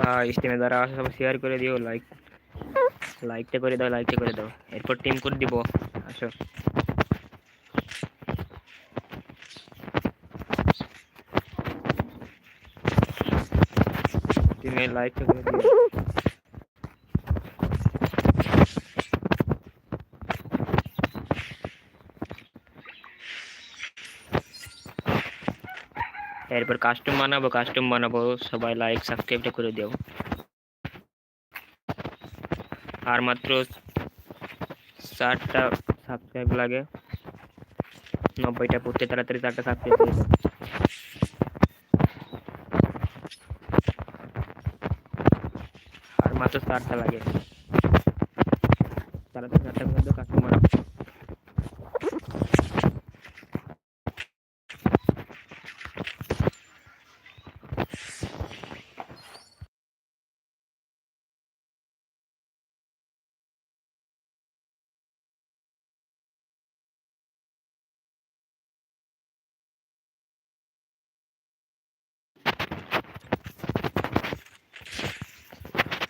ভাই স্টিমে দ্বারা আছে সব শেয়ার করে দিও লাইক লাইকটা করে দাও লাইকটা করে দাও। এরপর টিম করে দিব, আসো। টিমে লাইকটা করে দিও। এরপর কাস্টম বানাবো কাস্টম বানাবো, সবাই লাইক সাবস্ক্রাইবটা করে দিও। আর মাত্র চারটা সাবস্ক্রাইব লাগে। নব্বইটা পড়তে তাড়াতাড়ি চারটা সাবস্ক্রাইব করে আর মাত্র চারটা লাগে। তাড়াতাড়ি চারটা করে কাস্টম বানাবো।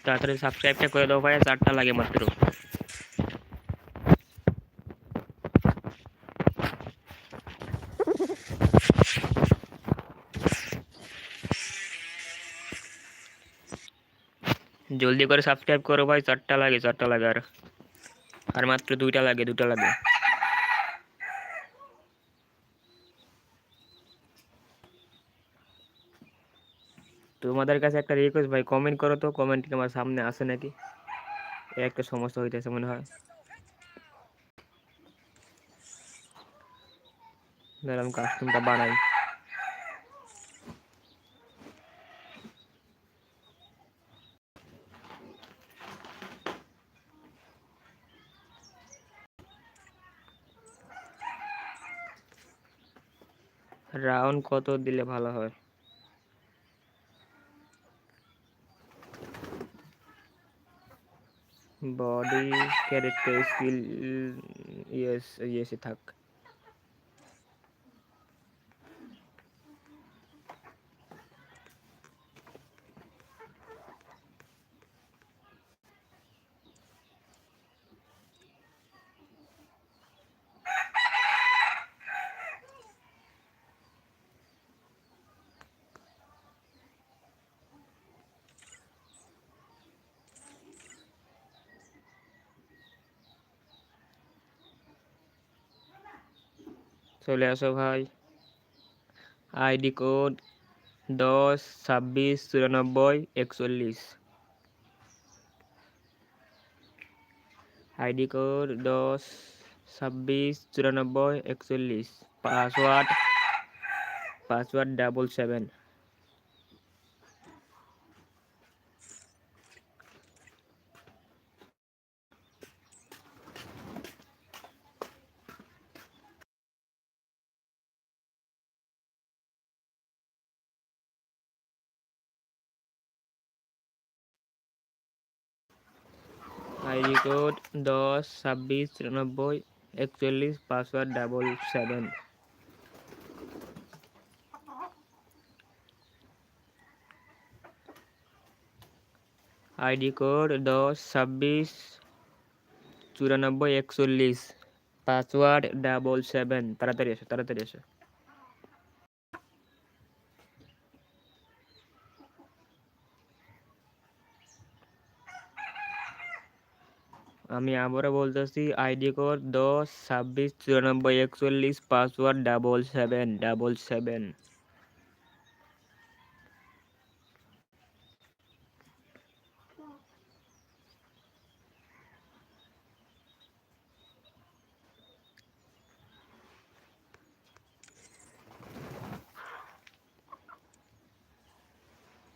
তাড়াতাড়ি সাবস্ক্রাইবটা করে দাও ভাই চারটা লাগে মাত্র জলদি করে সাবস্ক্রাইব করো ভাই চারটা লাগে চারটা লাগে আর আর মাত্র দুইটা লাগে দুটা লাগে তোমাদের কাছে একটা রিকোয়েস্ট ভাই কমেন্ট করো তো কমেন্ট কি আমার সামনে আসে নাকি? একটা সমস্যা হইতেছে মনে হয়। দাঁড়ান কাস্টমটা বানাই। রাউন্ড কত দিলে ভালো হয়? বডি ক্যারেক্টার স্কিল ইয়েস ইয়েসে থাক চলে আসো ভাই। আইডি কোড দশ, ছাব্বিশ, চুরানব্বই, একচল্লিশ। আইডি কোড দশ, ছাব্বিশ, চুরানব্বই, একচল্লিশ। Password password double seven. ID code দশ, ছাব্বিশ চুরানব্বই একচল্লিশ, password double seven. ID code দশ, ছাব্বিশ, চুরানব্বই, একচল্লিশ, পাসওয়ার্ড ডাবল সেভেন। তাড়াতাড়ি এসো তাড়াতাড়ি এসো। আমি আবারও বলতেছি, আইডি কোড দশ, ছাব্বিশ, চুরানব্বই, একচল্লিশ, password double seven double seven.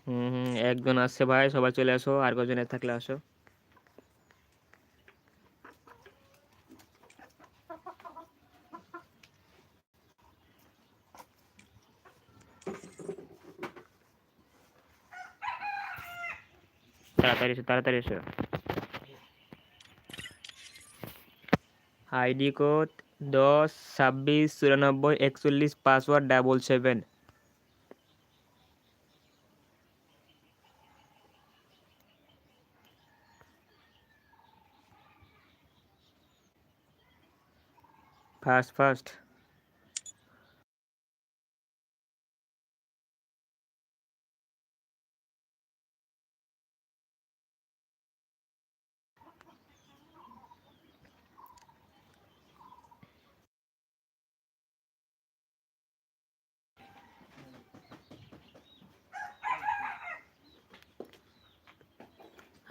হুম হুম, একজন আসছে ভাই, সবাই চলে আসো, আর কজনের থাকলে আসো। তাড়াতাড়ি এসো তাড়াতাড়ি এসো। আইডি কোড দশ, ছাব্বিশ, চুরানব্বই, একচল্লিশ, password double seven. First first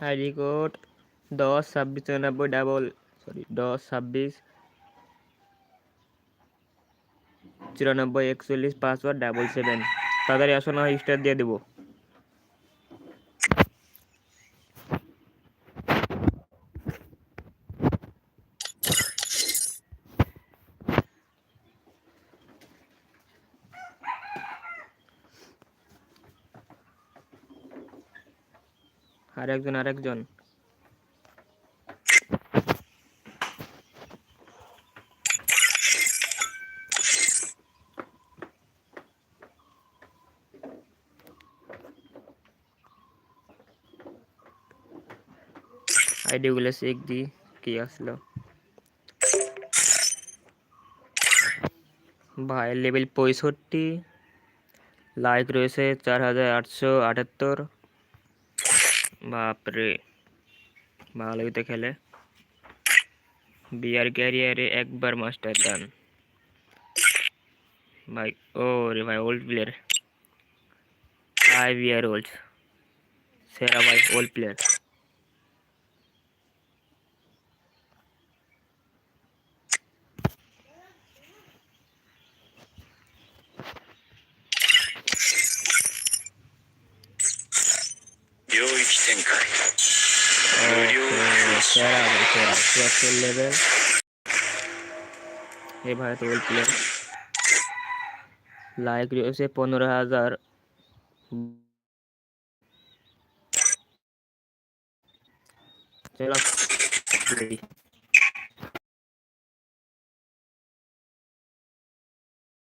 ID code দশ, ছাব্বিশ, চুরানব্বই, ডাবল, সরি, দশ, ছাব্বিশ, চুরানব্বই, একচল্লিশ, পাসওয়ার্ড, ডাবল সেভেন। তাড়াতাড়ি আসো, না স্টার দিয়ে দেবো। আরেকজন আরেকজন। আইডিগুলো চেক দিই, কি আসলো। ভাই লেভেল পঁয়ষট্টি। লাইক রয়েছে চার হাজার আটশো আটাত্তর। বাপরে। ভালোই তো খেলে। বিয়ার ক্যারিয়ারে একবার মাস্টার ডান ভাই, ও রে ভাই old player five year old সেরা ভাই ওল্ড প্লেয়ার লেভেল এ ভাই তো ওল্ড প্লেয়ার লাইক রয়েছে পনেরো হাজার চলো